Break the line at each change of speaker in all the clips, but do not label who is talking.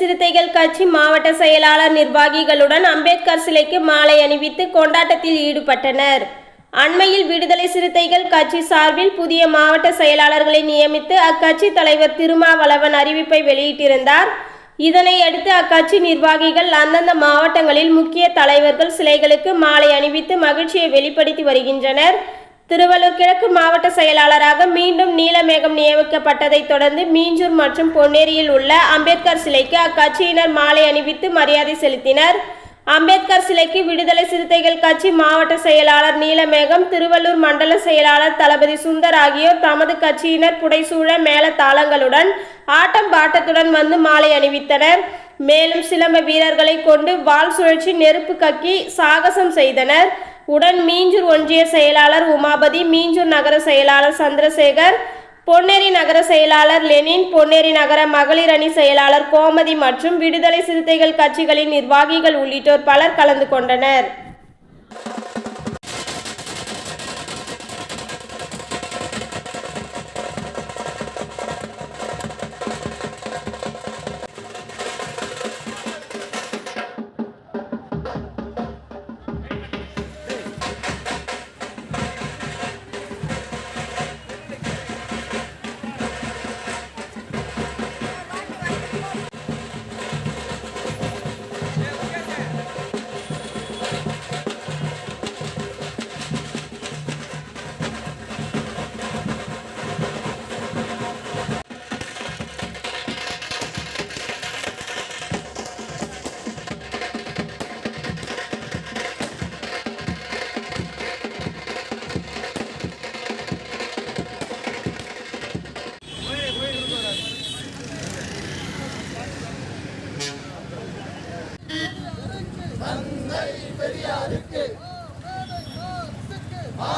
சிறுத்தைகள் கட்சி மாவட்ட செயலாளர் நிர்வாகிகளுடன் அம்பேத்கர் சிலைக்கு மாலை அணிவித்து கொண்டாட்டத்தில் ஈடுபட்டனர். அண்மையில் விடுதலை சிறுத்தைகள் கட்சி சார்பில் புதிய மாவட்ட செயலாளர்களை நியமித்து அக்கட்சி தலைவர் திருமாவளவன் அறிவிப்பை வெளியிட்டிருந்தார். இதனை அடுத்து அக்கட்சி நிர்வாகிகள் அந்தந்த மாவட்டங்களில் முக்கிய தலைவர்கள் சிலைகளுக்கு மாலை அணிவித்து மகிழ்ச்சியை வெளிப்படுத்தி வருகின்றனர். திருவள்ளூர் கிழக்கு மாவட்ட செயலாளராக மீண்டும் நீலமேகம் நியமிக்கப்பட்டதைத் தொடர்ந்து மீஞ்சூர் மற்றும் பொன்னேரியில் உள்ள அம்பேத்கர் சிலைக்கு அக்கட்சியினர் மாலை அணிவித்து மரியாதை செலுத்தினர். அம்பேத்கர் சிலைக்கு விடுதலை சிறுத்தைகள் கட்சி மாவட்ட செயலாளர் நீலமேகம் திருவள்ளூர் மண்டல செயலாளர் தளபதி சுந்தர் ஆகியோர் தமது கட்சியினர் புடைசூழ மேல தாளங்களுடன் ஆட்டம் பாட்டத்துடன் வந்து மாலை அணிவித்தனர். மேலும் சிலம்ப வீரர்களை கொண்டு வாள் சுழற்சி நெருப்பு கக்கி சாகசம் செய்தனர். உடன் மீஞ்சூர் ஒன்றிய செயலாளர் உமாபதி மீஞ்சூர் நகர செயலாளர் சந்திரசேகர் பொன்னேரி நகர செயலாளர் லெனின் பொன்னேரி நகர மகளிர் அணி செயலாளர் கோமதி மற்றும் விடுதலை சிறுத்தைகள் கட்சிகளின் நிர்வாகிகள் உள்ளிட்டோர் பலர் கலந்து கொண்டனர்.
ஆ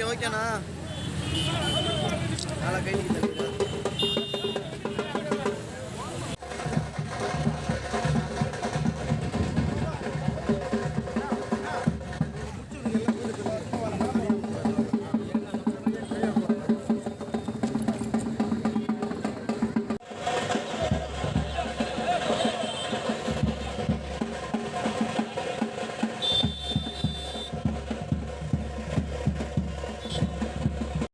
ஓகே ஓகேண்ணா. நல்லா கை